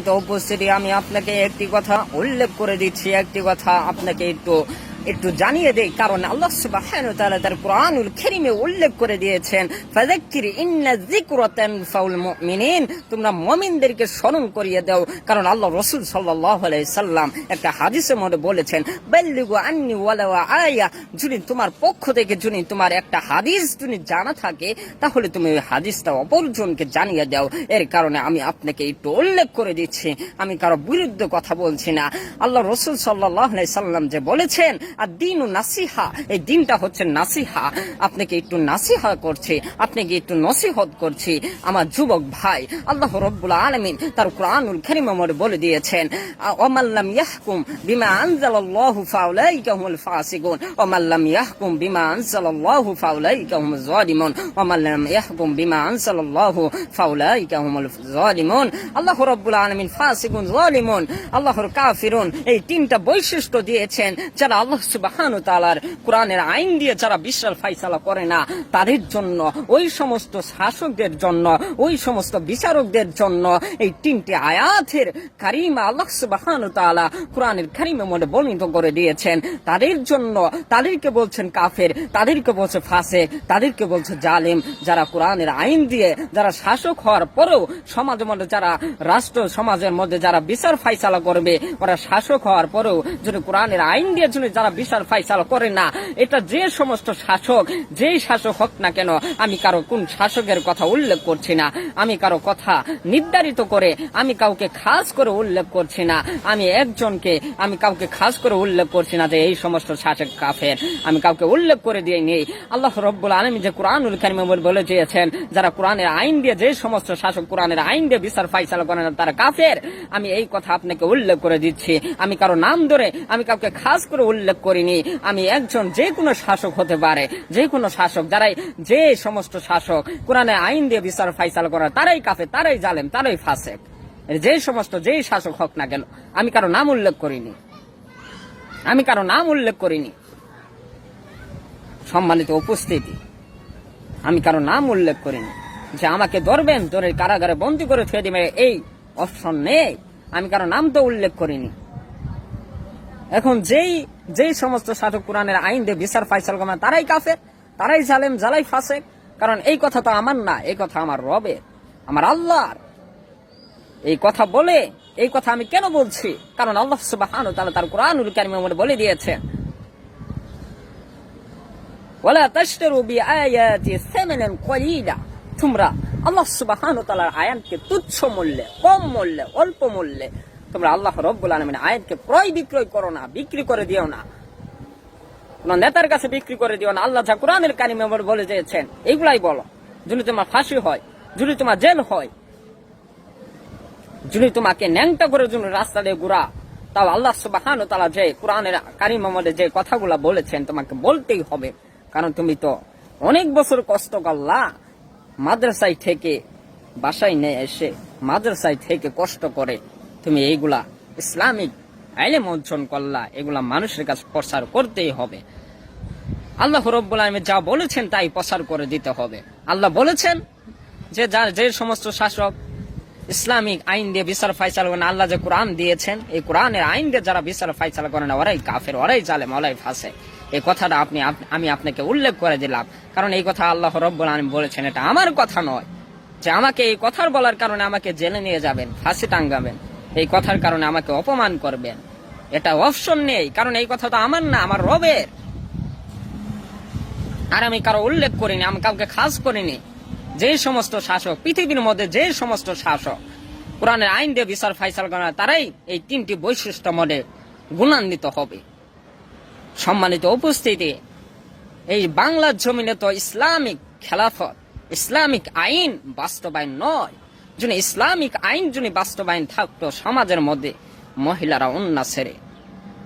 তো উপস্থিতি আমি আপনাকে একটি কথা উল্লেখ করে দিচ্ছি একটি কথা আপনাকে একটু একটু জানিয়ে দেই, কারণ আল্লাহ তাআলা তার কোরআনুল কারীমে উল্লেখ করে দিয়েছেন, ফাযাক্কির ইন্না যিকরাতান ফাউল মুমিনিন, তোমরা মুমিনদেরকে স্মরণ করিয়ে দাও, কারণ আল্লাহ রাসূল সাল্লাল্লাহু আলাইহি সাল্লাম একটা হাদিসের মধ্যে বলেছেন, বাল্লিগু আন্নি ওয়ালাউ আয়া, যদি তোমার পক্ষ থেকে যদি তোমার একটা হাদিস যদি জানা থাকে, তাহলে তুমি ওই হাদিসটা অপরজনকে জানিয়ে দাও, এর কারণে আমি আপনাকে একটু উল্লেখ করে দিচ্ছি, আমি কারও বিরুদ্ধে কথা বলছি না। আল্লাহ রসুল সাল্লাহ সাল্লাম যে বলেছেন আর দিন ও নাসিহা, এই দিনটা হচ্ছে নাসিহা। আপনাকে একটু নাসিহা করছি? আপনাকে একটু নসিহত করছি? আমার যুবক ভাই, আল্লাহ রব্বুল আলমিন তার কোরআনুল করিম আমার বলে দিয়েছেন ওমাল্লাম ইয়াহকুম বিমা আনজালাল্লাহু ফাউলাইকা হুমুল ফাসিকুন ওমাল্লাম ইয়াহকুম বিমা আনজালাল্লাহু ফাউলাইকা হুমুল জালিমুন ওমাল্লাম ইয়াহকুম বিমা আনজালাল্লাহু ফাউলাইকা হুমুল জালিমুন। আল্লাহ রব্বুল আলামিন ফাসিকুন, জালিমুন, আল্লাহর কাফিরুন এই তিনটা বৈশিষ্ট্য দিয়েছেন, যারা আল্লাহ সুবহানাহু তাআলার কোরআনের আইন দিয়ে যারা বিশাল ফাইসালা করে না, তাদের জন্য, ওই সমস্ত শাসকদের জন্য, ওই সমস্ত বিচারকদের জন্য এই তিনটি আয়াতের কারিমা আল্লাহ তাআলা কোরআনের কারিমের মধ্যে বর্ণিত করে দিয়েছেন। তাদের জন্য, তাদেরকে বলছেন কাফের, তাদেরকে বলছে ফাসে তাদেরকে বলছে জালিম। যারা কোরআনের আইন দিয়ে, যারা শাসক হওয়ার পরেও সমাজের মধ্যে যারা, রাষ্ট্র সমাজের মধ্যে যারা বিচার ফাইসালা করবে, ওরা শাসক হওয়ার পরেও যদি কোরআনের আইন দিয়ে যারা বিচার ফাইসালা করে না। এটা যে সমস্ত শাসক, যেই শাসক হোক না কেন, আমি কারও কোন শাসকের কথা উল্লেখ করছি না। আমি কারও কথা নির্ধারিত করে, আমি কাউকে খাস করে উল্লেখ করছি না। আমি একজনকে, আমি কাউকে খাস করে উল্লেখ করছি না যে এই সমস্ত শাসক কাফের। আমি কাউকে উল্লেখ করে দিয়ে নেই। আল্লাহ রব্বুল আলমী যে কোরআনুল কারিমে বলে দিয়েছেন, যারা কোরআনের আইন দিয়ে, যে সমস্ত শাসক কোরআনের আইন দিয়ে বিচার করে না, তারা কাফের। আমি এই কথা আপনাকে উল্লেখ করে দিচ্ছি। আমি কারও নাম ধরে, আমি কাউকে খাস করে উল্লেখ করিনি। আমি একজন যে কোনো শাসক হতে পারে, যে কোনো শাসক যারাই যে সমস্ত শাসক, কোরআনে আইন দিয়ে বিচার ফাইসালা করে তারাই কাফের, তারাই জালেম, তারাই ফাসেক। যে সমস্ত যেই শাসক হোক না কেন, আমি কারও নাম উল্লেখ করিনি। আমি কারও নাম উল্লেখ করিনি। সম্মানিত উপস্থিতি, আমি কারও নাম উল্লেখ করিনি। যে আমাকে ধরবেন, ধরে কারাগারে বন্দি করে থুয়ে দিবে, এই অপশন নেই। আমি কারও নাম তো উল্লেখ করিনি। এখন যেই যেই সমস্ত শাসক কোরআনের আইন দিয়ে বিচার ফাইসাল কমে তারাই কাফের, তারাই জালেম জালাই ফাসে কারণ এই কথা তো আমার না, এই কথা আমার রবের আমার আল্লাহর। এই কথা বলে, এই কথা আমি কেন বলছি? কারণ আল্লাহ সুবহানাহু ওয়া তাআলা তার কারীমের মধ্যে বলে বিআয়াতি সামানান কলিলা। তোমরা আল্লাহ তাআলার আয়াতকে তুচ্ছ মূল্যে, কম মূল্যে, অল্প মূল্যে তোমরা আল্লাহ রব্বুল আলামিন আয়াতকে ক্রয় বিক্রয় করো না, বিক্রি করে দিও না। কোন নেতার কাছে বিক্রি করে দিও না। আল্লাহ যা কোরআনের কারিমে বলে দিয়েছেন, এইগুলাই বলো। যদি তোমার ফাঁসি হয়, যদি তোমার জেল হয়, যদি তোমাকে ন্যাংটা করে যদি রাস্তা দিয়ে ঘুরা, তাও আল্লাহ সুবাহান তালা যে কোরআনের কারিম মধ্যে যে কথাগুলা বলেছেন, তোমাকে বলতেই হবে। কারণ তুমি তো অনেক বছর কষ্ট করলা, মাদ্রাসায় থেকে বাসায় নিয়ে এসে মাদ্রাসায় থেকে কষ্ট করে তুমি এইগুলা ইসলামিক আইলেম অর্জন করলা, এগুলা মানুষের কাছে প্রচার করতেই হবে। আল্লাহ রব্বুল আলমী যা বলেছেন তাই প্রচার করে দিতে হবে। আল্লাহ বলেছেন যে যার যে সমস্ত শাসক ইসলামিক আইন দিয়ে বিচার ফাইসাল করেন আল্লাহ যে কোরআন দিয়েছেন, এই কোরআনের আইন দিয়ে যারা বিচার ফাইসাল করেন ওরাই কাফের, ওরাই জালেম, ওরাই ফাঁসে এই কথাটা আপনি আমি আপনাকে উল্লেখ করে দিলাম। কারণ এই কথা আল্লাহ রব্বুল আলম বলেছেন, এটা আমার কথা নয় যে আমাকে এই কথার বলার কারণে আমাকে জেলে নিয়ে যাবেন, ফাঁসি টাঙ্গাবেন। এই কথার কারণে আমাকে অপমান করবেন। এটা অপশন নেই, কারণ এই কথা তো আমার না, আমার রবের। আর আমি কারও উল্লেখ করিনি, আমি কাউকে খাস করিনি। যে সমস্ত শাসক, পৃথিবীর মধ্যে যে সমস্ত শাসক, কোরআনের আইন দিয়ে বিচার ফাইসাল করা, তারাই এই তিনটি বৈশিষ্ট্য মধ্যে গুণান্বিত হবে। সম্মানিত উপস্থিতি, এই বাংলার জমিনে তো ইসলামিক খেলাফত, ইসলামিক আইন বাস্তবায়ন নয়। যদি ইসলামিক আইন যদি বাস্তবায়ন থাকতো সমাজের মধ্যে, মহিলারা অন্য ছেড়ে।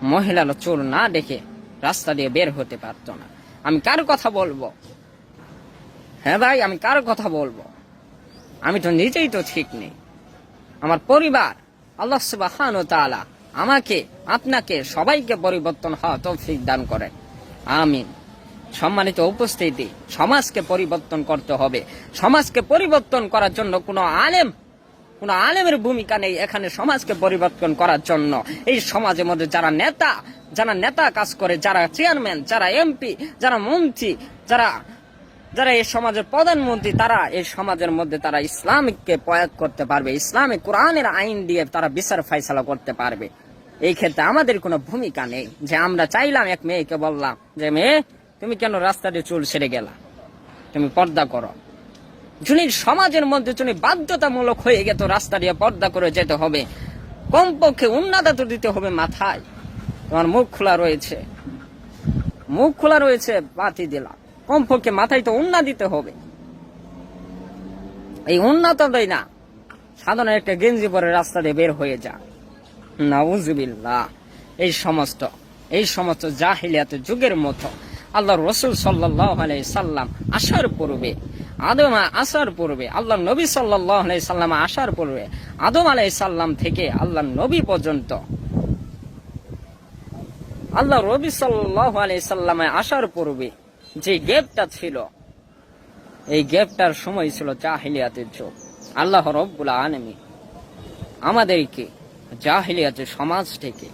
মহিলারা চোর না দেখে রাস্তা দিয়ে বের হতে পারতো না। আমি কার কথা বলব? হ্যাঁ ভাই, আমি কার কথা বলব? আমি তো নিজেই তো ঠিক নেই। আমার পরিবার, আল্লাহ সুবাহান তাআলা আমাকে, আপনাকে, সবাইকে পরিবর্তন হওয়া তৌফিক দান করেন। আমিন। সম্মানিত উপস্থিতি, সমাজকে পরিবর্তন করতে হবে। সমাজকে পরিবর্তন করার জন্য কোনো আলেম, কোনো আলেমের ভূমিকা নেই এখানে সমাজকে পরিবর্তন করার জন্য। এই সমাজের মধ্যে যারা নেতা যারা নেতা কাজ করে, যারা চেয়ারম্যান, যারা এমপি, যারা মন্ত্রী, যারা যারা এই সমাজের প্রধানমন্ত্রী, তারা এই সমাজের মধ্যে তারা ইসলামিককে প্রয়োগ করতে পারবে। ইসলামিক কোরআনের আইন দিয়ে তারা বিচার ফাইসলা করতে পারবে। এই ক্ষেত্রে আমাদের কোনো ভূমিকা নেই। যে আমরা চাইলাম এক মেয়েকে বললাম, যে মেয়ে তুমি কেন রাস্তা দিয়ে চুল ছেড়ে গেলা? তুমি পর্দা করো। যিনি সমাজের মধ্যে তুমি বাধ্যতামূলক হয়ে গেত রাস্তা দিয়ে পর্দা করে যেতে হবে। কমপক্ষে উন্নতা তো দিতে হবে মাথায়। তোমার মুখ খোলা রয়েছে। মুখ খোলা রয়েছে, বাতি দিলাম। কমপক্ষে মাথায় তো উন্না দিতে হবে। এই উন্নত দেয় না। সাধারণ একটা গেঞ্জি পরে রাস্তা দিয়ে বের হয়ে যা। নাউজুবিল্লাহ। এই সমস্ত এই সমস্ত জাহিলিয়াত যুগের মতো। আল্লাহ রসুল সাল্লাহ সাল্লাম আসার পূর্বে, আদম আসার পূর্বে আল্লাহ নবী সাল্লাহ সাল্লাম আসার পূর্বে, আদম আলাই সাল্লাম থেকে আল্লাহ নবী পর্যন্ত আল্লাহ রবি সাল্লাহ আলাই সাল্লামে আসার পূর্বে যে গ্যাপটা ছিল, এই গ্যাপটার সময় ছিল জাহিলিয়াতের যুগ। আল্লাহ রব্বুল আলমী আমাদেরকে জাহিলিয়াতের সমাজ থেকে